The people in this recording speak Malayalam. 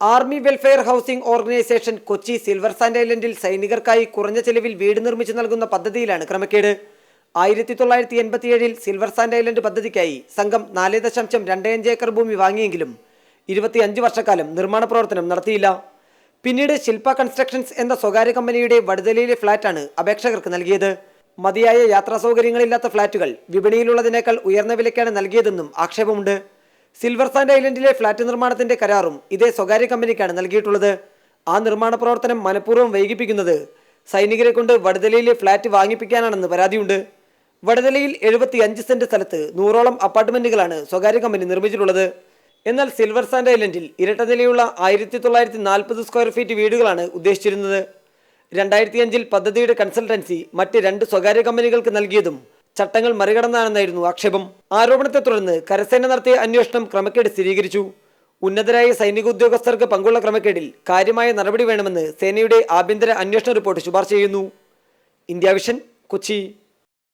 Army welfare housing organisation Kochi silver sand ഐലൻഡിൽ സൈനികർക്കായി കുറഞ്ഞ ചെലവിൽ വീട് നിർമ്മിച്ചു നൽകുന്ന പദ്ധതിയിലാണ് ക്രമക്കേട്. ആയിരത്തി തൊള്ളായിരത്തി എൺപത്തിയേഴിൽ സിൽവർ സാൻഡ് ഐലൻഡ് പദ്ധതിക്കായി സംഘം നാല് ദശാംശം രണ്ട് അഞ്ച് ഏക്കർ ഭൂമി വാങ്ങിയെങ്കിലും ഇരുപത്തിയഞ്ച് വർഷക്കാലം നിർമ്മാണ പ്രവർത്തനം നടത്തിയില്ല. പിന്നീട് ശില്പ കൺസ്ട്രക്ഷൻസ് എന്ന സ്വകാര്യ കമ്പനിയുടെ വടുതലയിലെ ഫ്ളാറ്റാണ് അപേക്ഷകർക്ക് നൽകിയത്. മതിയായ യാത്രാ സൗകര്യങ്ങളില്ലാത്ത ഫ്ളാറ്റുകൾ വിപണിയിലുള്ളതിനേക്കാൾ ഉയർന്ന വിലയ്ക്കാണ് നൽകിയതെന്നും ആക്ഷേപമുണ്ട്. സിൽവർ സാൻഡ് ഐലൻഡിലെ ഫ്ളാറ്റ് നിർമ്മാണത്തിന്റെ കരാറും ഇതേ സ്വകാര്യ കമ്പനിക്കാണ് നൽകിയിട്ടുള്ളത്. ആ നിർമ്മാണ പ്രവർത്തനം മനഃപൂർവം വൈകിപ്പിക്കുന്നത് സൈനികരെ കൊണ്ട് വടതലയിലെ ഫ്ളാറ്റ് വാങ്ങിപ്പിക്കാനാണെന്ന് പരാതിയുണ്ട്. വടതലയിൽ എഴുപത്തി അഞ്ച് സെന്റ് സ്ഥലത്ത് നൂറോളം അപ്പാർട്ട്മെന്റുകളാണ് സ്വകാര്യ കമ്പനി നിർമ്മിച്ചിട്ടുള്ളത്. എന്നാൽ സിൽവർ സാൻഡ് ഐലൻഡിൽ ഇരട്ട നിലയുള്ള ആയിരത്തി തൊള്ളായിരത്തി നാൽപ്പത് സ്ക്വയർ ഫീറ്റ് വീടുകളാണ് ഉദ്ദേശിച്ചിരുന്നത്. രണ്ടായിരത്തി അഞ്ചിൽ പദ്ധതിയുടെ കൺസൾട്ടൻസി മറ്റ് രണ്ട് സ്വകാര്യ കമ്പനികൾക്ക് നൽകിയതും ചട്ടങ്ങൾ മറികടന്നാണെന്നായിരുന്നു ആക്ഷേപം. ആരോപണത്തെ തുടർന്ന് കരസേന നടത്തിയ അന്വേഷണം ക്രമക്കേട് സ്ഥിരീകരിച്ചു. ഉന്നതരായ സൈനിക ഉദ്യോഗസ്ഥർക്ക് പങ്കുള്ള ക്രമക്കേടിൽ കാര്യമായ നടപടി വേണമെന്ന് സേനയുടെ ആഭ്യന്തര അന്വേഷണ റിപ്പോർട്ട് ശുപാർശ ചെയ്യുന്നു. India Vision Kochi.